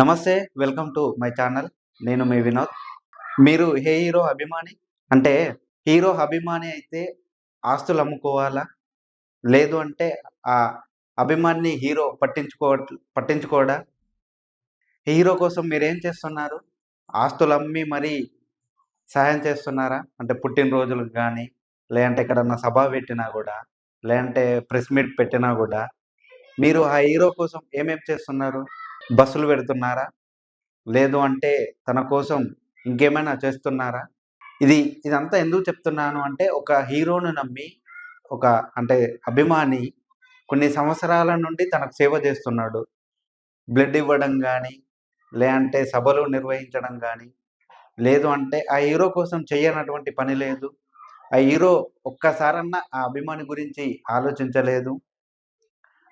నమస్తే welcome to my channel. నేను మీ వినోద్. మీరు హే హీరో అభిమాని? అంటే హీరో అభిమాని అయితే ఆస్తులు అమ్ముకోవాలా? లేదు అంటే ఆ అభిమాని హీరో పట్టించుకో పట్టించుకోడా? హీరో కోసం మీరేం చేస్తున్నారు? ఆస్తులు అమ్మి మరీ సహాయం చేస్తున్నారా? అంటే పుట్టినరోజులకు కానీ లేదంటే ఎక్కడన్నా సభ పెట్టినా కూడా లేదంటే ప్రెస్ మీట్ పెట్టినా కూడా మీరు ఆ హీరో కోసం ఏమేమి చేస్తున్నారు? బస్సులు పెడుతున్నారా? లేదు అంటే తన కోసం ఇంకేమైనా చేస్తున్నారా? ఇది ఇదంతా ఎందుకు చెప్తున్నాను అంటే ఒక హీరోను నమ్మి ఒక అంటే అభిమాని కొన్ని సంవత్సరాల నుండి తనకు సేవ చేస్తున్నాడు. బ్లడ్ ఇవ్వడం కానీ లేదంటే సభలు నిర్వహించడం కానీ లేదు అంటే ఆ హీరో కోసం చేయనటువంటి పని లేదు. ఆ హీరో ఒక్కసారన్నా ఆ అభిమాని గురించి ఆలోచించలేదు.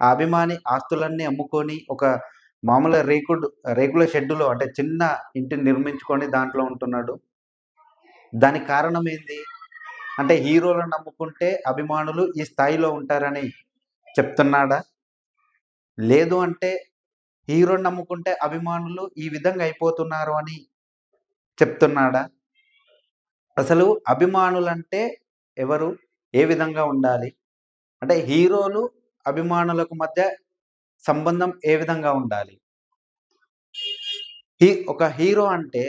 ఆ అభిమాని ఆస్తులన్నీ అమ్ముకొని ఒక మామూలు రేకుడు రేకుల షెడ్డులో అంటే చిన్న ఇంటిని నిర్మించుకొని దాంట్లో ఉంటున్నాడు. దానికి కారణం ఏంది? అంటే హీరోలను నమ్ముకుంటే అభిమానులు ఈ స్థాయిలో ఉంటారని చెప్తున్నాడా? లేదు అంటే హీరోని నమ్ముకుంటే అభిమానులు ఈ విధంగా అయిపోతున్నారు అని చెప్తున్నాడా? అసలు అభిమానులంటే ఎవరు? ఏ విధంగా ఉండాలి? అంటే హీరోలు అభిమానులకు మధ్య సంబంధం ఏ విధంగా ఉండాలి? హీ ఒక హీరో అంటే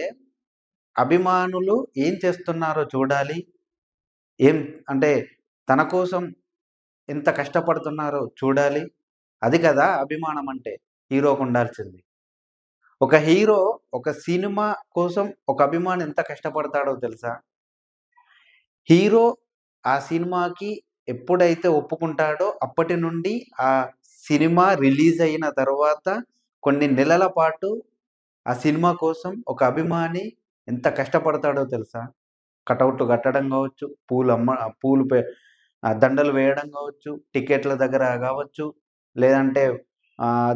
అభిమానులు ఏం చేస్తున్నారో చూడాలి. ఏం అంటే తన కోసం ఎంత కష్టపడుతున్నారో చూడాలి. అది కదా అభిమానం అంటే హీరోకు ఉండాల్సింది. ఒక హీరో ఒక సినిమా కోసం ఒక అభిమాని ఎంత కష్టపడతాడో తెలుసా? హీరో ఆ సినిమాకి ఎప్పుడైతే ఒప్పుకుంటాడో అప్పటి నుండి ఆ సినిమా రిలీజ్ అయిన తర్వాత కొన్ని నెలల పాటు ఆ సినిమా కోసం ఒక అభిమాని ఎంత కష్టపడతాడో తెలుసా? కటౌట్లు కట్టడం కావచ్చు పూలు అమ్మ పూలు పే దండలు వేయడం కావచ్చు టికెట్ల దగ్గర కావచ్చు లేదంటే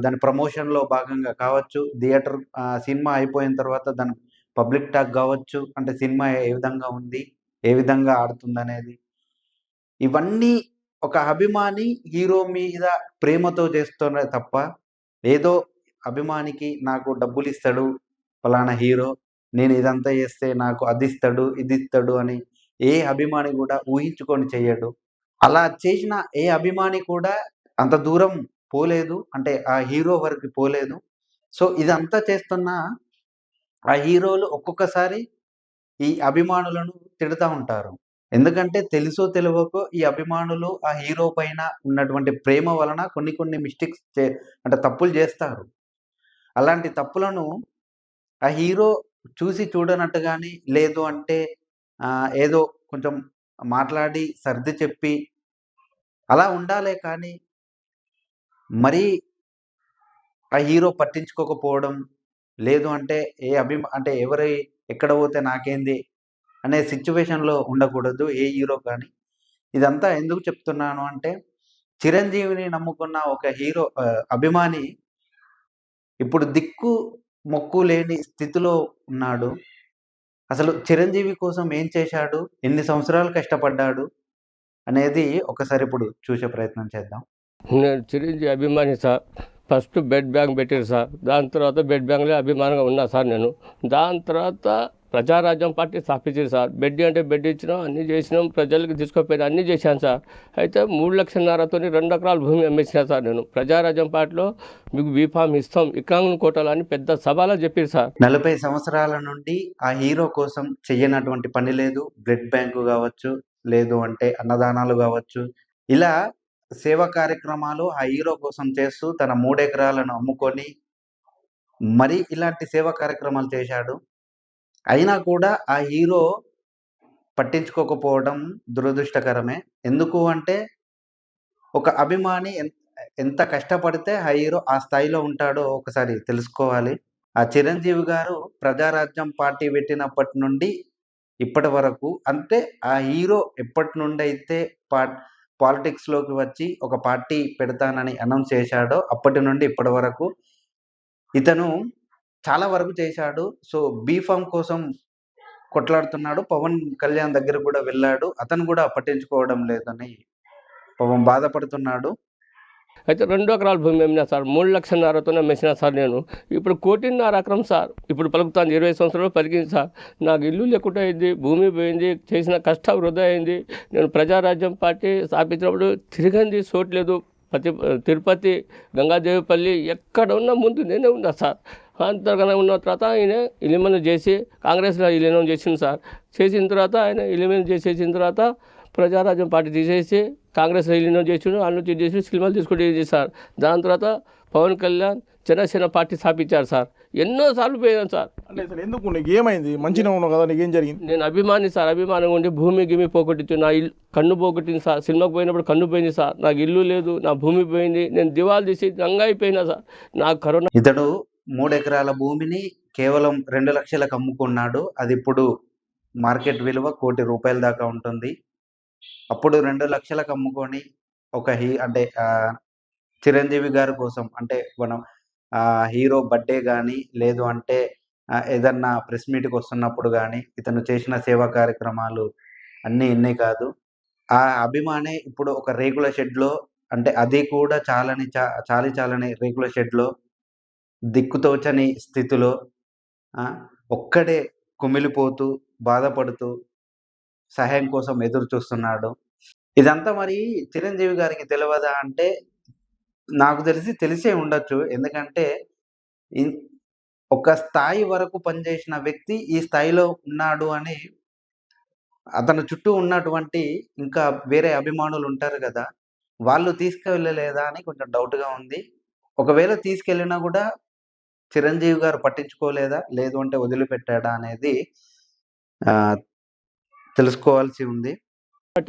దాని ప్రమోషన్లో భాగంగా కావచ్చు థియేటర్ సినిమా అయిపోయిన తర్వాత దాని పబ్లిక్ టాక్ కావచ్చు అంటే సినిమా ఏ విధంగా ఉంది ఏ విధంగా ఆడుతుంది అనేది ఇవన్నీ ఒక అభిమాని హీరో మీద ప్రేమతో చేస్తున్న తప్ప ఏదో అభిమానికి నాకు డబ్బులు ఇస్తాడు ఫలానా హీరో నేను ఇదంతా చేస్తే నాకు అది ఇస్తాడు ఇది ఇస్తాడు అని ఏ అభిమాని కూడా ఊహించుకొని చేయడు. అలా చేసిన ఏ అభిమాని కూడా అంత దూరం పోలేదు అంటే ఆ హీరో వరకు పోలేదు. సో ఇదంతా చేస్తున్న ఆ హీరోలు ఒక్కొక్కసారి ఈ అభిమానులను తిడుతూ ఉంటారు. ఎందుకంటే తెలుసో తెలియకో ఈ అభిమానులు ఆ హీరో పైన ఉన్నటువంటి ప్రేమ వలన కొన్ని కొన్ని మిస్టేక్స్ చే అంటే తప్పులు చేస్తారు. అలాంటి తప్పులను ఆ హీరో చూసి చూడనట్టు కానీ లేదు అంటే ఏదో కొంచెం మాట్లాడి సర్ది చెప్పి అలా ఉండాలే కానీ మరీ ఆ హీరో పట్టించుకోకపోవడం లేదు అంటే ఏ అభిమా అంటే ఎవరి ఎక్కడ పోతే నాకేంది అనే సిచ్యువేషన్లో ఉండకూడదు ఏ హీరో కానీ. ఇదంతా ఎందుకు చెప్తున్నాను అంటే చిరంజీవిని నమ్ముకున్న ఒక హీరో అభిమాని ఇప్పుడు దిక్కు మొక్కు లేని స్థితిలో ఉన్నాడు. అసలు చిరంజీవి కోసం ఏం చేశాడు? ఎన్ని సంవత్సరాలు కష్టపడ్డాడు? అనేది ఒకసారి ఇప్పుడు చూసే ప్రయత్నం చేద్దాం. నేను చిరంజీవి అభిమాని సార్. ఫస్ట్ బెడ్ బ్యాంక్ పెట్టారు సార్. దాని తర్వాత బెడ్ బ్యాంక్లో అభిమానంగా ఉన్నా సార్ నేను. దాని తర్వాత ప్రజారాజ్యం పార్టీ స్థాపించింది సార్. బెడ్ అంటే బెడ్ ఇచ్చినాం అన్నీ చేసినాం ప్రజలకు తీసుకుపోయినా అన్నీ చేశాను సార్. అయితే మూడు లక్షలన్నరతో రెండు ఎకరాల భూమి అమ్మేసిన సార్ నేను. ప్రజారాజ్యం పార్టీలో మీకు బీఫామ్ ఇస్తాం ఇక్రాంగుని కోటాలని పెద్ద సభలో చెప్పారు సార్. నలభై సంవత్సరాల నుండి ఆ హీరో కోసం చెయ్యనటువంటి పని లేదు. బ్లడ్ బ్యాంకు కావచ్చు లేదు అంటే అన్నదానాలు కావచ్చు. ఇలా సేవా కార్యక్రమాలు ఆ హీరో కోసం చేస్తూ తన మూడెకరాలను అమ్ముకొని మరి ఇలాంటి సేవా కార్యక్రమాలు చేశాడు. అయినా కూడా ఆ హీరో పట్టించుకోకపోవడం దురదృష్టకరమే. ఎందుకు అంటే ఒక అభిమాని ఎంత కష్టపడితే ఆ హీరో ఆ స్థాయిలో ఉంటాడో ఒకసారి తెలుసుకోవాలి. ఆ చిరంజీవి గారు ప్రజారాజ్యం పార్టీ పెట్టినప్పటి నుండి ఇప్పటి వరకు అంటే ఆ హీరో ఎప్పటి నుండి అయితే పా పాలిటిక్స్లోకి వచ్చి ఒక పార్టీ పెడతానని అనౌన్స్ చేశాడో అప్పటి నుండి ఇప్పటి వరకు ఇతను చాలా వరకు చేశాడు. సో బీఫామ్ కోసం కొట్లాడుతున్నాడు. పవన్ కళ్యాణ్ దగ్గర కూడా వెళ్ళాడు. అతను కూడా పట్టించుకోవడం లేదని పవన్ బాధపడుతున్నాడు. అయితే రెండు ఎకరాల భూమి అమ్మినా సార్? మూడు లక్షలన్నరతోనే మెచ్చినా సార్ నేను. ఇప్పుడు కోటిన్నర ఎకరం సార్. ఇప్పుడు పలుకుతాను ఇరవై సంవత్సరాలు పలికింది సార్. నాకు ఇల్లు లేకుండా అయింది భూమి పోయింది చేసిన కష్టం వృధా అయింది. నేను ప్రజారాజ్యం పార్టీ స్థాపించినప్పుడు తిరిగింది చోట్లేదు ప్రతి తిరుపతి గంగాదేవిపల్లి ఎక్కడ ఉన్నా ముందు నేనే ఉన్నా సార్. అంతకన్నా ఉన్న తర్వాత ఆయన ఇలిమన్ చేసి కాంగ్రెస్లో విలీనం చేసింది సార్. చేసిన తర్వాత ఆయన ఇలిమన్ చేసేసిన తర్వాత ప్రజారాజ్యం పార్టీ తీసేసి కాంగ్రెస్లో విలీనం చేసిండు. అన్న నుంచి చేసి సినిమాలు తీసుకుంటే చేశారు దాని తర్వాత పవన్ కళ్యాణ్ జనసేన పార్టీ స్థాపించారు సార్. ఎన్నోసార్లు పోయాను సార్. ఎందుకు నీకు ఏమైంది? మంచిగా ఉన్నావు కదా నీకేం జరిగింది? నేను అభిమాని సార్ అభిమానం ఉండి భూమి గిమి పోగొట్టించు నా ఇల్లు కన్ను పోగొట్టింది సార్. సినిమాకి పోయినప్పుడు కన్ను పోయింది సార్. నాకు ఇల్లు లేదు నా భూమి పోయింది. నేను దివాలు తీసి దంగా అయిపోయినా సార్. నాకు కరోనా ఇతడు మూడు ఎకరాల భూమిని కేవలం రెండు లక్షలకు అమ్ముకున్నాడు. అది ఇప్పుడు మార్కెట్ విలువ కోటి రూపాయల దాకా ఉంటుంది. అప్పుడు రెండు లక్షలకు అమ్ముకొని ఒక హీ అంటే ఆ, చిరంజీవి గారి కోసం అంటే మనం ఆ, హీరో బర్త్డే కానీ లేదు అంటే ఏదన్నా ప్రెస్ మీట్కి వస్తున్నప్పుడు కానీ ఇతను చేసిన సేవా కార్యక్రమాలు అన్నీ ఇన్ని కాదు. ఆ అభిమానే ఇప్పుడు ఒక రేకుల షెడ్లో అంటే అది కూడా చాలని చా చాలి చాలని రేకుల షెడ్లో దిక్కుతోచని స్థితిలో ఒక్కడే కుమిలిపోతూ బాధపడుతూ సహాయం కోసం ఎదురు చూస్తున్నాడు ఇదంతా మరి చిరంజీవి గారికి తెలియదా అంటే నాకు తెలిసి తెలిసే ఉండొచ్చు. ఎందుకంటే ఒక స్థాయి వరకు పనిచేసిన వ్యక్తి ఈ స్థాయిలో ఉన్నాడు అని అతని చుట్టూ ఉన్నటువంటి ఇంకా వేరే అభిమానులు ఉంటారు కదా వాళ్ళు తీసుకెళ్ళలేదా అని కొంచెం డౌట్గా ఉంది. ఒకవేళ తీసుకెళ్ళినా కూడా చిరంజీవి గారు పట్టించుకోలేదా? లేదు అంటే వదిలిపెట్టాడా అనేది తెలుసుకోవాల్సి ఉంది.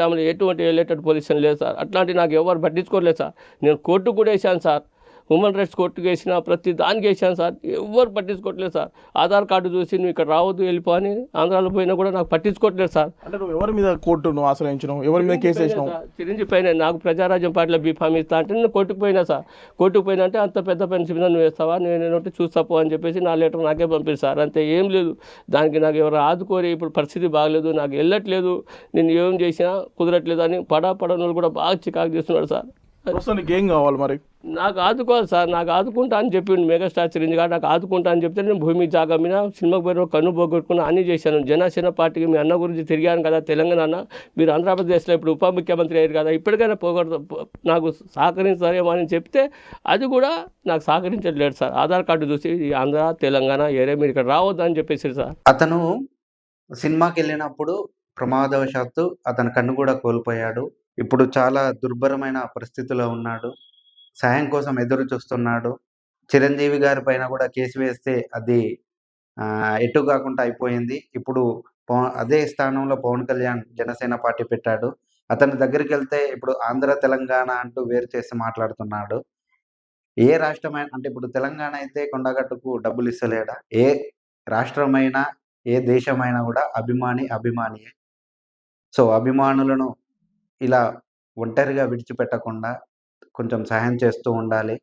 ఆమె ఎటువంటి రిలేటెడ్ పొజిషన్ లేదు సార్. అట్లాంటి నాకు ఎవరు పట్టించుకోలేదు సార్. నేను కోర్టు కూడా వేసాను సార్. హ్యూమన్ రైట్స్ కోర్టుకు వేసిన ప్రతి దానికి వేసాను సార్. ఎవరు పట్టించుకోవట్లేదు సార్. ఆధార్ కార్డు చూసి నువ్వు ఇక్కడ రావద్దు వెళ్ళిపో అని ఆంధ్రాలో పోయినా కూడా నాకు పట్టించుకోవట్లేదు సార్. అంటే నువ్వు ఎవరి మీద కోర్టు నువ్వు ఆశ్రయించినావు? ఎవరి మీద కేసు వేసినావు? చిరంజీవి పైన నాకు ప్రజారాజ్యం పార్టీలో బీఫామ్ ఇస్తా అంటే నేను కోర్టుకు పోయినా సార్. కోర్టుకు పోయినా అంటే అంత పెద్ద పెన్షన్ మీద నువ్వు వేస్తావా? నేను ఏంటంటే చూస్తాపో అని చెప్పేసి నా లెటర్ నాకే పంపిస్తారు సార్. అంతే ఏం లేదు. దానికి నాకు ఎవరు ఆదుకోరి ఇప్పుడు పరిస్థితి బాగలేదు. నాకు వెళ్ళట్లేదు. నేను ఏం చేసినా కుదరట్లేదు అని పడా పడనోళ్ళు కూడా బాగా చికాకు చేస్తున్నాడు సార్. ప్రస్తుతం నీకు ఏం కావాలి మరి? నాకు ఆదుకోవాలి సార్ నాకు ఆదుకుంటా అని చెప్పిండు మెగాస్టార్ చిరంజీవి గారు. నాకు ఆదుకుంటా అని చెప్తే నేను భూమి జాగా మీద సినిమాకి పోయిన కన్ను పోగొట్టుకుని అన్ని చేశాను. జనసేన పార్టీకి మీ అన్న గురించి తిరిగాను కదా తెలంగాణ. అన్న మీరు ఆంధ్రప్రదేశ్లో ఇప్పుడు ఉప ముఖ్యమంత్రి అయ్యారు కదా ఇప్పటికైనా పోగొడదు నాకు సహకరించారేమో అని చెప్తే అది కూడా నాకు సహకరించట్లేదు సార్. ఆధార్ కార్డు చూసి ఈ ఆంధ్ర తెలంగాణ ఏరే మీరు ఇక్కడ రావద్దు అని చెప్పేసి సార్. అతను సినిమాకి వెళ్ళినప్పుడు ప్రమాదవశాత్తు అతని కన్ను కూడా కోల్పోయాడు. ఇప్పుడు చాలా దుర్భరమైన పరిస్థితిలో ఉన్నాడు. సాయం కోసం ఎదురు చూస్తున్నాడు. చిరంజీవి గారి పైన కూడా కేసు వేస్తే అది ఆ, ఎటు కాకుండా అయిపోయింది. ఇప్పుడు పవ- అదే స్థానంలో పవన్ కళ్యాణ్ జనసేన పార్టీ పెట్టాడు. అతని దగ్గరికి వెళ్తే ఇప్పుడు ఆంధ్ర తెలంగాణ అంటూ వేరు చేసి మాట్లాడుతున్నాడు. ఏ రాష్ట్రమైన అంటే ఇప్పుడు తెలంగాణ అయితే కొండగట్టుకు డబ్బులు ఇస్తలేడా? ఏ రాష్ట్రమైనా ఏ దేశమైనా కూడా అభిమాని అభిమానియే. సో అభిమానులను ఇలా ఒంటరిగా విడిచిపెట్టకుండా కొంచెం సహాయం చేస్తూ ఉండాలి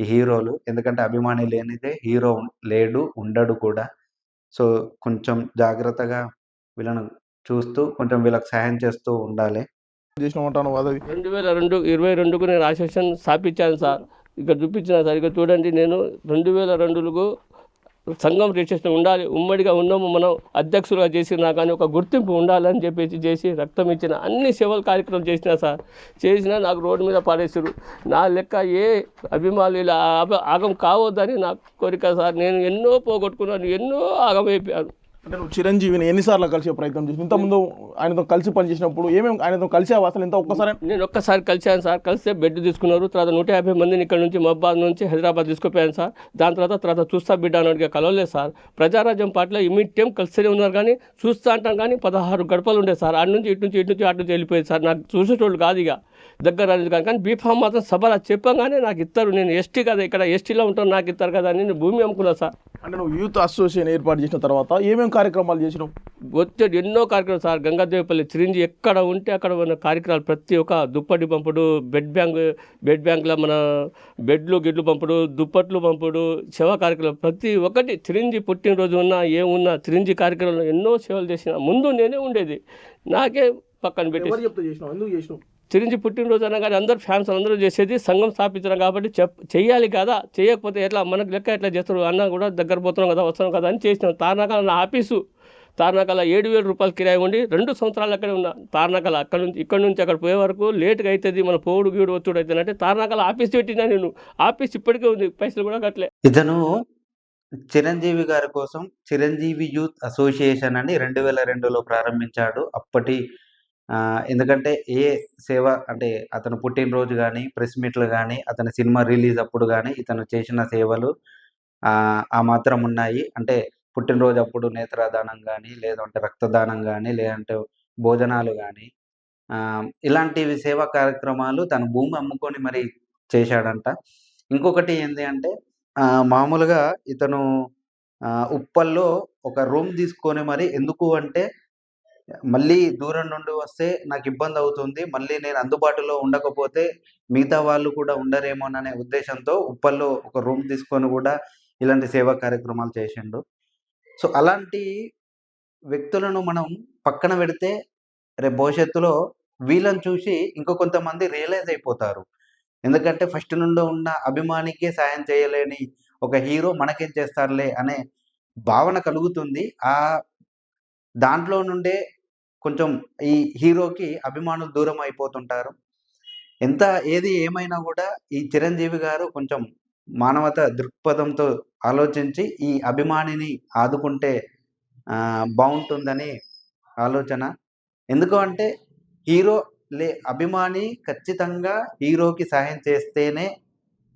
ఈ హీరోలు. ఎందుకంటే అభిమాని లేనిదే హీరో లేడు ఉండడు కూడా. సో కొంచెం జాగ్రత్తగా వీళ్ళను చూస్తూ కొంచెం వీళ్ళకి సహాయం చేస్తూ ఉండాలి. రెండు వేల రెండు ఇరవై రెండుకు నేను అసోసియేషన్ స్థాపించాను సార్. ఇక్కడ చూపించిన సార్ ఇక్కడ చూడండి నేను. రెండు వేల రెండులకు సంఘం రిజిస్ట్రేషన్ ఉండాలి ఉమ్మడిగా ఉన్నాము మనం అధ్యక్షులుగా చేసినా కానీ ఒక గుర్తింపు ఉండాలని చెప్పేసి చేసి రక్తం ఇచ్చిన అన్ని సేవల కార్యక్రమం చేసినా సార్. చేసినా నాకు రోడ్డు మీద పారేసారు నా లెక్క ఏ అభిమానులు ఇలా ఆగ- ఆగం కావద్దని నా కోరిక సార్. నేను ఎన్నో పోగొట్టుకున్నాను ఎన్నో ఆగమైపోయాను. అంటే నువ్వు చిరంజీవిని ఎన్నిసార్లు కలిసే ప్రయత్నం చేసి ఇంతకుముందు ఆయనతో కలిసి పనిచేసినప్పుడు ఏమేమి ఆయనతో కలిసావు అసలు ఎంత ఒక్కసారి? నేను ఒక్కసారి కలిశాను సార్. కలిస్తే బెడ్ తీసుకున్నారు. తర్వాత నూట యాభై మందిని ఇక్కడ నుంచి మహబాద్ నుంచి హైదరాబాద్ తీసుకుపోయాను సార్. దాని తర్వాత తర్వాత చూస్తా బిడ్డ అన్నట్టుగా కలవలేదు సార్. ప్రజారాజ్యం పార్టీలో ఇమీడియట్ టైం కలిసినే ఉన్నారు కానీ చూస్తా అంటాం కానీ పదహారు గడపలు ఉండే సార్. అటు నుంచి ఇటు నుంచి ఇటు నుంచి అటు నుంచి వెళ్ళిపోయింది సార్. నాకు చూసేటోళ్ళు కాదు ఇక. దగ్గర రాలేదు కానీ కానీ బీఫామ్ మాత్రం సభలో చెప్పగానే నాకు ఇస్తారు. నేను ఎస్టీ కదా ఇక్కడ ఎస్టీలో ఉంటాను నాకు ఇస్తారు కదా అని నేను భూమి అమ్ముకున్నా సార్. అంటే నువ్వు యూత్ అసోసియేషన్ ఏర్పాటు చేసిన తర్వాత ఏమేమి కార్యక్రమాలు చేసినావు? వచ్చేది ఎన్నో కార్యక్రమాలు. సార్ గంగాదేవిపల్లి చిరంజి ఎక్కడ ఉంటే అక్కడ ఉన్న కార్యక్రమాలు ప్రతి ఒక్క దుప్పటి పంపుడు బెడ్ బ్యాంక్ బెడ్ బ్యాంక్లో మన బెడ్లు గిడ్లు పంపుడు దుప్పట్లు పంపుడు సేవా కార్యక్రమం ప్రతి ఒక్కటి చిరంజి పుట్టినరోజు ఉన్నా ఏమున్నా చిరంజి కార్యక్రమంలో ఎన్నో సేవలు చేసిన. ముందు నేనే ఉండేది. నాకే పక్కన పెట్టేసి ఎవరు చిరంజీవి పుట్టినరోజు అనగానే అందరూ ఫ్యాన్స్ అందరూ చేసేది సంఘం స్థాపించడం కాబట్టి చెప్ చేయాలి కదా చేయకపోతే ఎట్లా? మనకు లెక్క ఎట్లా చేస్తారు? అన్న కూడా దగ్గర పోతున్నాం కదా వస్తున్నాం కదా అని చేసినాం. తార్నాకాల నా ఆఫీసు. తార్నాకాల ఏడు వేల రూపాయలు కిరాయి ఉండి రెండు సంవత్సరాలు అక్కడే ఉన్నా. తార్నాకాల అక్కడ నుంచి ఇక్కడ నుంచి అక్కడ పోయే వరకు లేట్గా అవుతుంది మన పోవుడు గీడు వచ్చుడు అవుతుంది తార్నాకాల ఆఫీస్ పెట్టినా నేను. ఆఫీస్ ఇప్పటికే ఉంది పైసలు కూడా కట్టలే. ఇతను చిరంజీవి గారి కోసం చిరంజీవి యూత్ అసోసియేషన్ అని రెండు వేల రెండులో ప్రారంభించాడు. అప్పటి ఎందుకంటే ఏ సేవ అంటే అతను పుట్టినరోజు కానీ ప్రెస్ మీట్లు కానీ అతని సినిమా రిలీజ్ అప్పుడు కానీ ఇతను చేసిన సేవలు ఆ, ఆ మాత్రం ఉన్నాయి. అంటే పుట్టినరోజు అప్పుడు నేత్రదానం కానీ లేదంటే రక్తదానం కానీ లేదంటే భోజనాలు కానీ ఇలాంటివి సేవా కార్యక్రమాలు తన భూమి అమ్ముకొని మరి చేశాడంట. ఇంకొకటి ఏంటి అంటే ఆ, మామూలుగా ఇతను ఆ, ఉప్పల్లో ఒక రూమ్ తీసుకొని మరి ఎందుకు అంటే మళ్ళీ దూరం నుండి వస్తే నాకు ఇబ్బంది అవుతుంది. మళ్ళీ నేను అందుబాటులో ఉండకపోతే మిగతా వాళ్ళు కూడా ఉండరేమోననే ఉద్దేశంతో ఉప్పల్లో ఒక రూమ్ తీసుకొని కూడా ఇలాంటి సేవా కార్యక్రమాలు చేసిండు. సో అలాంటి వ్యక్తులను మనం పక్కన పెడితే రేపు భవిష్యత్తులో వీళ్ళని చూసి ఇంకో కొంతమంది రియలైజ్ అయిపోతారు. ఎందుకంటే ఫస్ట్ నుండి ఉన్న అభిమానికే సాయం చేయలేని ఒక హీరో మనకేం చేస్తారులే అనే భావన కలుగుతుంది. ఆ దాంట్లో నుండే కొంచెం ఈ హీరోకి అభిమానులు దూరం అయిపోతుంటారు. ఎంత ఏది ఏమైనా కూడా ఈ చిరంజీవి గారు కొంచెం మానవత దృక్పథంతో ఆలోచించి ఈ అభిమానిని ఆదుకుంటే ఆ, బాగుంటుందని ఆలోచన. ఎందుకు అంటే హీరో లే అభిమాని ఖచ్చితంగా హీరోకి సహాయం చేస్తేనే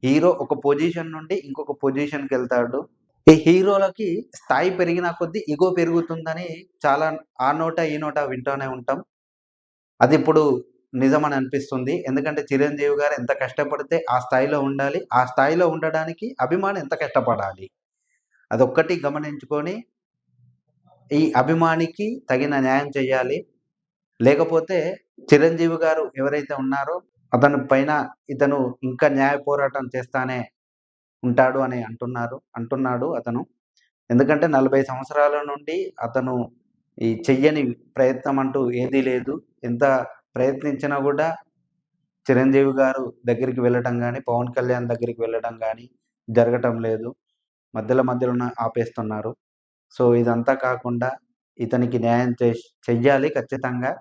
హీరో ఒక పొజిషన్ నుండి ఇంకొక పొజిషన్కి వెళ్తాడు. ఈ హీరోలకి స్థాయి పెరిగిన కొద్దీ ఇగో పెరుగుతుందని చాలా ఆ నోట ఈ నోట వింటూనే ఉంటాం. అది ఇప్పుడు నిజమని అనిపిస్తుంది. ఎందుకంటే చిరంజీవి గారు ఎంత కష్టపడితే ఆ స్థాయిలో ఉండాలి. ఆ స్థాయిలో ఉండడానికి అభిమాని ఎంత కష్టపడాలి? అదొక్కటి గమనించుకొని ఈ అభిమానికి తగిన న్యాయం చేయాలి. లేకపోతే చిరంజీవి గారు ఎవరైతే ఉన్నారో అతని పైన ఇతను ఇంకా న్యాయ పోరాటం చేస్తానే ఉంటాడు అని అంటున్నారు అంటున్నాడు అతను. ఎందుకంటే నలభై సంవత్సరాల నుండి అతను ఈ చెయ్యని ప్రయత్నం అంటూ ఏదీ లేదు. ఎంత ప్రయత్నించినా కూడా చిరంజీవి గారు దగ్గరికి వెళ్ళటం కానీ పవన్ కళ్యాణ్ దగ్గరికి వెళ్ళటం కానీ జరగటం లేదు. మధ్యలో మధ్యలో ఆపేస్తున్నారు. సో ఇదంతా కాకుండా ఇతనికి న్యాయం చే చెయ్యాలి ఖచ్చితంగా.